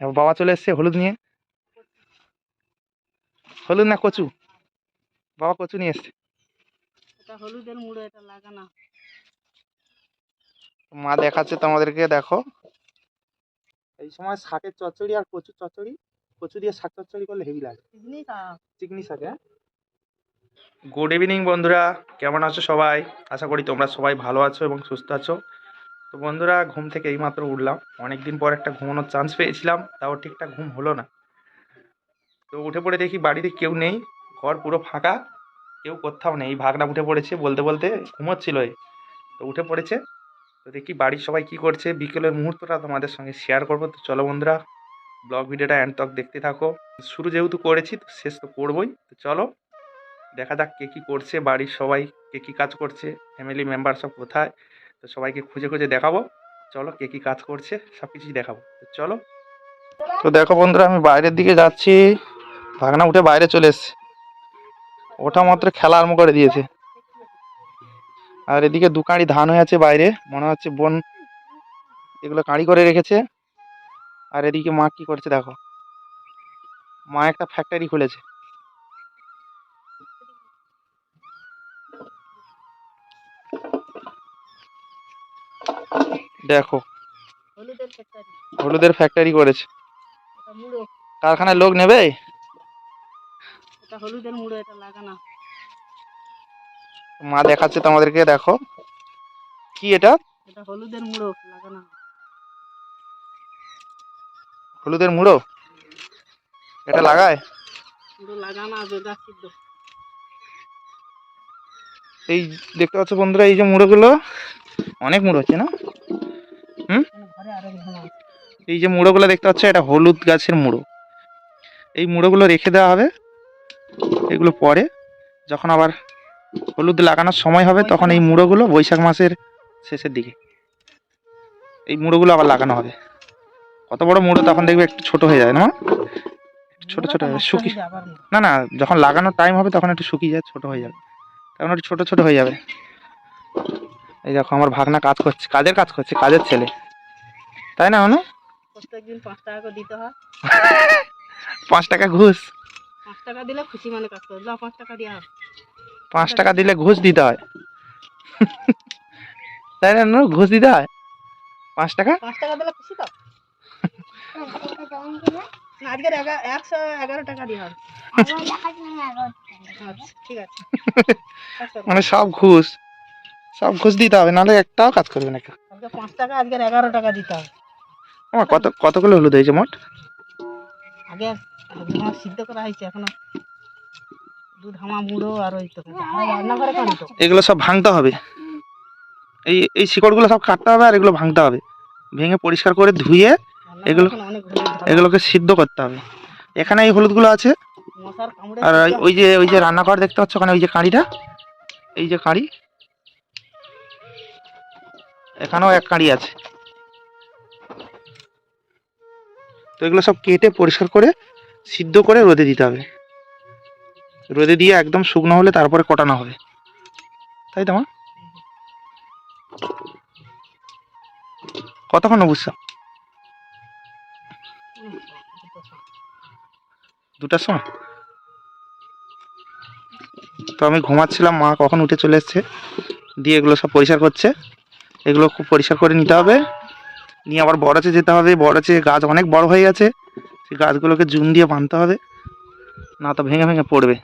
বাবা চলে এসছে হলুদ নিয়ে। হলুদ না কচু? বাবা কচু নিয়ে এসছে। এটা হলুদের মুড়ো এটা লাগানো মা দেখাচ্ছে তোমাদেরকে দেখো। এই সময় শাকের চচ্চড়ি আর কচু চচ্চড়ি। কচু দিয়ে শাক চচ্চড়ি করলে হেভি লাগে। চিকনি শাক। হ্যাঁ। গুড ইভিনিং বন্ধুরা কেমন আছো সবাই? আশা করি তোমরা সবাই ভালো আছো এবং সুস্থ আছো। তো বন্ধুরা, ঘুম থেকে এইমাত্র উঠলাম। অনেক দিন পর একটা ঘুমানোর চান্স পেয়েছিলাম, তাও ঠিকঠাক ঘুম হলো না। তো উঠে পড়ে দেখি বাড়িতে কেউ নেই, ঘর পুরো ফাঁকা, কেউ কোথাও নেই। ভাগনা উঠে পড়েছে বলতে বলতে ঘুমোচ্ছিল তো উঠে পড়েছে, তো দেখি বাড়ির সবাই কি করছে। বিকেলের মুহূর্তটা তোমাদের সঙ্গে শেয়ার করব। তো চলো বন্ধুরা ব্লগ ভিডিওটা এন্ড তক দেখতে থাকো। শুরু যেহেতু করেছি, তো শেষ তো করবোই। তো চলো, দেখা যাক কে কী করছে বাড়ির সবাই, কে কী কাজ করছে ফ্যামিলি মেম্বার সব কোথায়? তো সবাইকে খুঁজে খুঁজে দেখাবো। চলো কে কী কাজ করছে সব কিছুই দেখাবো চলো। তো দেখো বন্ধুরা, আমি বাইরের দিকে যাচ্ছি। ভাগনা উঠে বাইরে চলে এসছে। ওটা মাত্র খেলা আরম্ভ করে দিয়েছে। আর এদিকে দু কাঁড়ি ধান হয়ে আছে বাইরে। মনে হচ্ছে বোন এগুলো কাঁড়ি করে রেখেছে। আর এদিকে মা কি করছে দেখো। মা একটা ফ্যাক্টরি খুলেছে। দেখো। হলুদের ফ্যাক্টরি করেছে। কারখানায় লোক নেবে? হলুদের মুড়ো এটা লাগানো। মা দেখাচ্ছে তোমাদেরকে দেখো। কি এটা? এটা হলুদের মুড়ো লাগানো। হলুদের মুড়ো? এটা লাগায়? মুড়ো লাগানো বেগা সিদ্ধ। এই দেখতে পাচ্ছ বন্ধুরা এই যে মুড়োগুলো অনেক মুড়ো হচ্ছে না? আছে এই যে মুড়োগুলো দেখতে পাচ্ছ, এটা হলুদ গাছের মুড়ো। এই মুড়োগুলো রেখে দেওয়া হবে। এগুলো পরে যখন আবার হলুদ লাগানোর সময় হবে, তখন এই মুড়োগুলো বৈশাখ মাসের শেষের দিকে। এই মুড়োগুলো আবার লাগানো হবে। কত বড় মুড়ো, তখন দেখবে একটু ছোট হয়ে যায়, না ছোট ছোট হবে শুকি। না না, যখন লাগানোর টাইম হবে, তখন একটু শুকিয়ে যায়, ছোট হয়ে যাবে। তখন একটু ছোট ছোট হয়ে যাবে। এই দেখো আমার ভাগনা কাজ করছে কাজের কাজ করছে কাজের ছেলে। তাই না অনু? প্রত্যেকদিন পাঁচ টাকা করে দিতে হয়। পাঁচ টাকা ঘুষ? পাঁচ টাকা দিলে খুশি মানে কাজ করে। দাও পাঁচ টাকা হবে পাঁচ টাকা দিলে ঘুষ দিতে হয়। তাই না অনু? ঘুষ দিতে হয়? পাঁচ টাকা? পাঁচ টাকা দিলে খুশি তো? একশো এগারো টাকা দিয়ে হবে আচ্ছা ঠিক আছে। মানে সব ঘুষ। সব ঘুষ দিতে হবে নাহলে একটাও কাজ করবে না কেউ। আজকে পাঁচ টাকা আজকের এগারো টাকা দিতে হবে। আমার কত কতগুলো হলুদ হয়েছে মোট? আগে সিদ্ধ করা হয়েছে এখনও দুধ হামা মুড়ো আর ওই তো রান্না করে খাবি তো। এগুলো সব ভাঙতে হবে। এই এই শিকড়গুলো সব কাটতে হবে আর এগুলো ভাঙতে হবে। ভেঙে পরিষ্কার করে ধুয়ে এগুলো-। এগুলোকে সিদ্ধ করতে হবে। এখানে এই হলুদগুলো আছে। আর ওই- ওই যে ওই যে রান্নাঘর দেখতে পাচ্ছ ওখানে ওই যে কাঁড়িটা এই যে কাঁড়ি। এখানেও এক কাঁড়ি আছে। তো এগুলো সব কেটে পরিষ্কার করে, সিদ্ধ করে রোদে দিতে হবে। রোদে দিয়ে একদম শুকনো হলে তারপরে কটানো হবে। তাই তো, মা? কতক্ষণ বুঝছ দুটার সময়? তো আমি ঘুমাচ্ছিলাম, মা কখন উঠে চলে এসছে, দিয়ে এগুলো সব পরিষ্কার করছে। এগুলো খুব পরিষ্কার করে নিতে হবে। নিয়ে আবার বড়াচে যেতে হবে। বড়াচে গাছ অনেক বড় হয়ে গেছে। সেই গাছগুলোকে জুম দিয়ে বাঁধতে হবে। না তো ভেঙে ভেঙে পড়বে।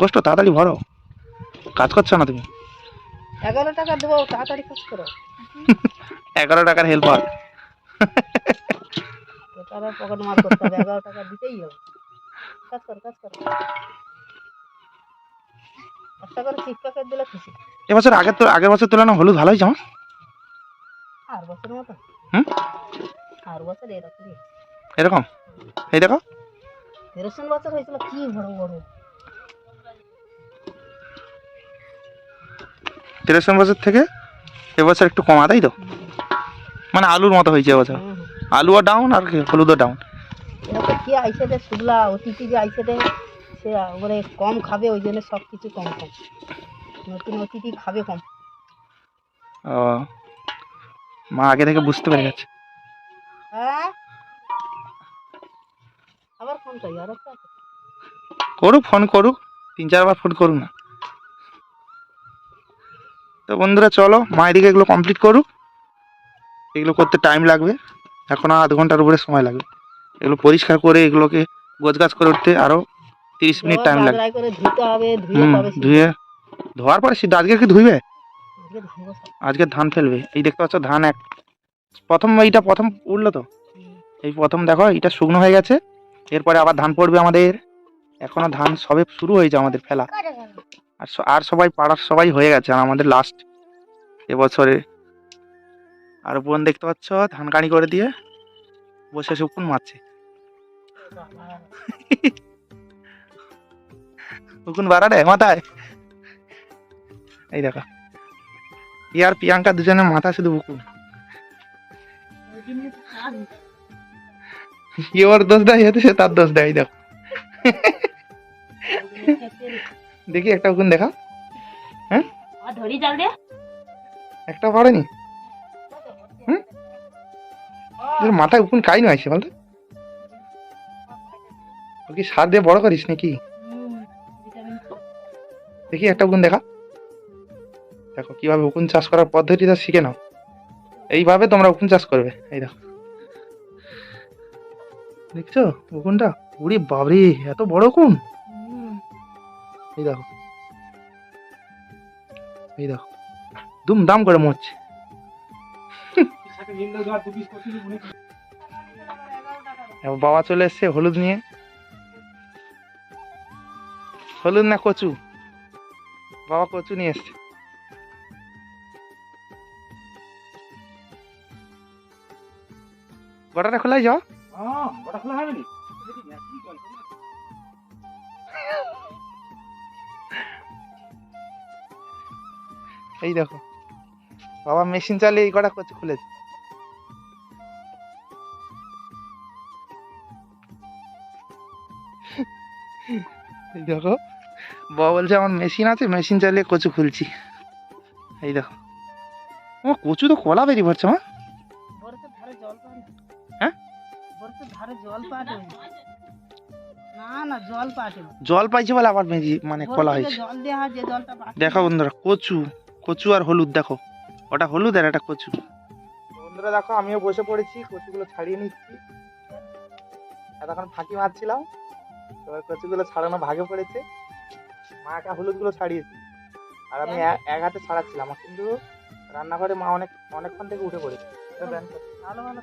গোষ্ঠ তাড়াতাড়ি ভরো। কাজ করছ না তুমি? এগারো টাকা দেবো তাড়াতাড়ি কাজ করো। এগারো টাকার হেল্পার তারা পকেট মার করতে হবে এগারো টাকা দিতেই হবে। কাজ কর কাজ কর। একটা করে প্যাকেট দিলে খুশি। এবছর আগের তো আগের বছর তুলনায় হলুদ ভালোই আমার আর বছর মতো? হুম? আর বছর এরকমই। এরকম? এই দেখো। তেরোশন বছর হয়েছিল কি বড় বড়। তিরিশ বছর থেকে এবছর একটু কমা তাই তো? মানে আলুর মতো হয়েছে এবছর। আলুও ডাউন আর কি হলুদও ডাউন এরকম কি আইসে রে শুকলা অতিথি যে আইসে রে সে কম খাবে ওই জন্য সব কিছু কম কম নতুন অতিথি খাবে কম। ও মা আগে থেকে বুঝতে পেরে গেছে। হ্যাঁ? আবার ফোন চাই আর করুক ফোন করুক তিন চারবার ফোন করুক না। তো বন্ধুরা চলো মা এদিকে এগুলো কমপ্লিট করুক। এগুলো করতে টাইম লাগবে। এখন আধ ঘণ্টার উপরে সময় লাগবে। এগুলো পরিষ্কার করে এগুলোকে গোছ গাছ করে উঠতে আরও তিরিশ মিনিট টাইম লাগবে। করে ধুয়ে ধোয়ার পরে সিদ্ধ আজকে কি ধুইবে? আজকে ধান ফেলবে। এই দেখতে পাচ্ছ ধান এক। প্রথম এইটা প্রথম উঠল তো? এই প্রথম দেখো এটা শুকনো হয়ে গেছে। এরপরে আবার ধান পড়বে আমাদের। এখনও ধান সবে শুরু হয়েছে আমাদের ফেলা। আর আর সবাই পাড়ার সবাই হয়ে গেছে আর আমাদের লাস্ট এবছরে। আর বোন দেখতে পাচ্ছ ধান কাঁড়ি করে দিয়ে বসে শুকুন মারছে। মারছে উকুন বাড়ারে মাথায়। এই দেখো। ই আর প্রিয়াঙ্কা দুজনের মাথা শুধু উকুন ওই জন্যই তো কাজ। ই ওর দোষ দেয় হতে সে তার দোষ দেয় দেখো। দেখি একটা উকুন দেখা। হ্যাঁ? একটা পারেনি? হুম? মাথায় উকুন কাই নয় বলতো? ও কি সার দিয়ে বড় করিস নাকি? দেখি একটা উকুন দেখা। দেখো, কীভাবে উকুন চাষ করার পদ্ধতিটা শিখে নাও। এইভাবে তোমরা উকুন চাষ করবে। এই দেখো। দেখছ উকুনটা? উড়ি বাবরে এত বড় উকুন? এই দেখো। এই দেখো। দুম দাম করে মরছে। বাবা চলে এসছে হলুদ নিয়ে। হলুদ না কচু? বাবা কচু নিয়ে এসছে। গোটাটা খোলাই যাও। এই দেখো বাবা মেশিন চালিয়ে এই কটা কচু খুলেছে। এই দেখো বাবা বলছে আমার মেশিন আছে মেশিন চালিয়ে কচু খুলছি। এই দেখো আমার কচু তো কলা বেরিয়ে পড়ছে মা। জল পাটে না না জল পাটে জল পাইছে বলে আবার মেজি মানে কলা হয়েছে। জল দেওয়া যে জলটা দেখো বন্ধুরা কচু কচু আর হলুদ দেখো। ওটা হলুদ আর এটা কচু। বন্ধুরা দেখো আমিও বসে পড়েছি কচুগুলো ছাড়িয়ে নিচ্ছি। এতক্ষণ ফাঁকি মারছিলাম এবার কচুগুলো ছাড়ানো ভাগে পড়েছে। মা একা হলুদগুলো ছাড়িয়েছে। আর আমি এক হাতে ছাড়াচ্ছিলাম কিন্তু রান্নাঘরে মা অনেক অনেকক্ষণ থেকে উঠে পড়েছে। ভালো ভালো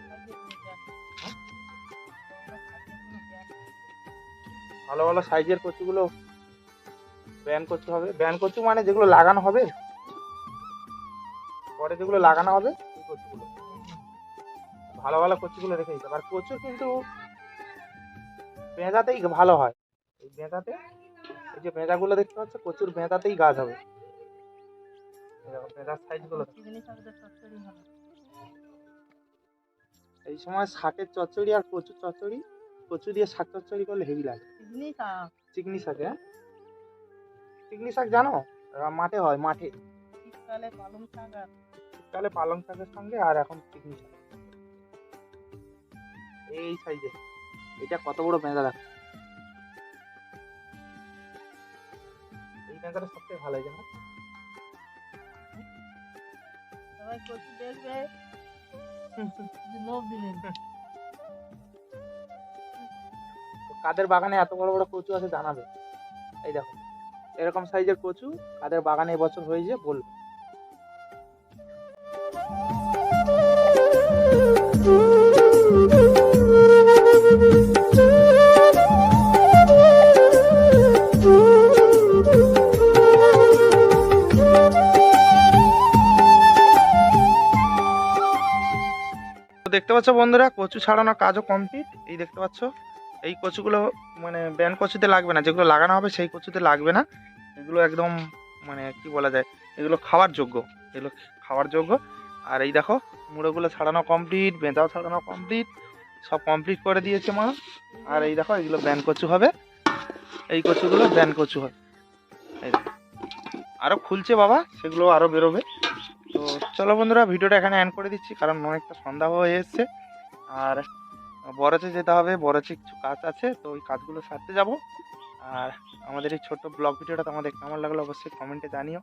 ভালো ভালো সাইজের কচুগুলো ব্যান করতে হবে। ব্যান কচু মানে যেগুলো লাগানো হবে পরে যেগুলো লাগানো হবে সেই কচুগুলো। ভালো ভালো কচুগুলো রেখে দিতে হবে। আর কচু কিন্তু বেঁধাতেই ভালো হয়। এই বেঁধাতে এই যে বেঁধাগুলো দেখতে পাচ্ছ কচুর বেঁধাতেই গাছ সাইজগুলো হবে। এই সময় শাকের চচ্চড়ি আর কচুর চচ্চড়ি কচু দিয়ে শাক চচ্চড়ি করলে হেভি লাগে। জিনিস আর চিকনি শাক হ্যাঁ? চিকনি শাক জানো? মাঠে হয় মাঠে। শীতকালে পালং শাক আর শীতকালে পালং শাকের সঙ্গে আর এখন চিকনি শাক। এই সাইজে। এটা কত বড় বেঁধা দেখ। এই বেঁধাটা সবথেকে ভালো হয়েছে না সবাই কচু দেখবে। লোভ দিবেন কাদের বাগানে এত বড় বড় কচু আছে জানাবে? এই দেখো, এরকম সাইজের কচু কাদের বাগানে এবছর হয়েছে বলবে। দেখতে পাচ্ছ বন্ধুরা, কচু ছাড়ানোর কাজও কমপ্লিট এই দেখতে পাচ্ছ? এই কচুগুলো মানে ব্যান কচুতে লাগবে না, যেগুলো লাগানো হবে সেই কচুতে লাগবে না। এগুলো একদম মানে কি বলা যায়, এগুলো খাওয়ার যোগ্য, এগুলো খাওয়ার যোগ্য। আর এই দেখো, মুড়োগুলো ছাড়ানো কমপ্লিট বেঁধাও ছাড়ানো কমপ্লিট সব কমপ্লিট করে দিয়েছে মা। আর এই দেখো, এগুলো ব্যান কচু হবে। এই কচুগুলো ব্যান কচু হবে এই আরও খুলছে বাবা, সেগুলো আরও বেরোবে। তো চলো বন্ধুরা, ভিডিওটা এখানে অ্যান্ড করে দিচ্ছি, কারণ অনেকটা সন্ধ্যা হয়ে এসছে। আর বরচে যেতে হবে বরচে কিছু কাজ আছে, তো ওই কাজগুলো সারতে যাব। আর আমাদের এই ছোট্ট ব্লগ ভিডিওটা তোমাদের কেমন লাগল অবশ্যই কমেন্টে জানিও।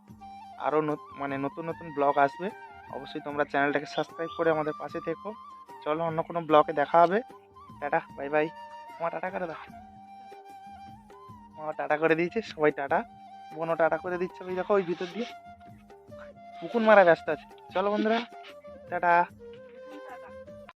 আরও মানে নতুন নতুন ব্লগ আসবে, অবশ্যই তোমরা চ্যানেলটাকে সাবস্ক্রাইব করে আমাদের পাশে থেকো। চলো অন্য কোনো ব্লগে দেখা হবে। টাটা বাই বাই মা টাটা করে দাও। মা টাটা করে দিয়েছে, সবাই টাটা। বোনও টাটা করে দিচ্ছে, ওই দেখো, ওই ভিতর দিয়ে। পুকুন মারা ব্যস্ত আছে। চলো বন্ধুরা, টাটা।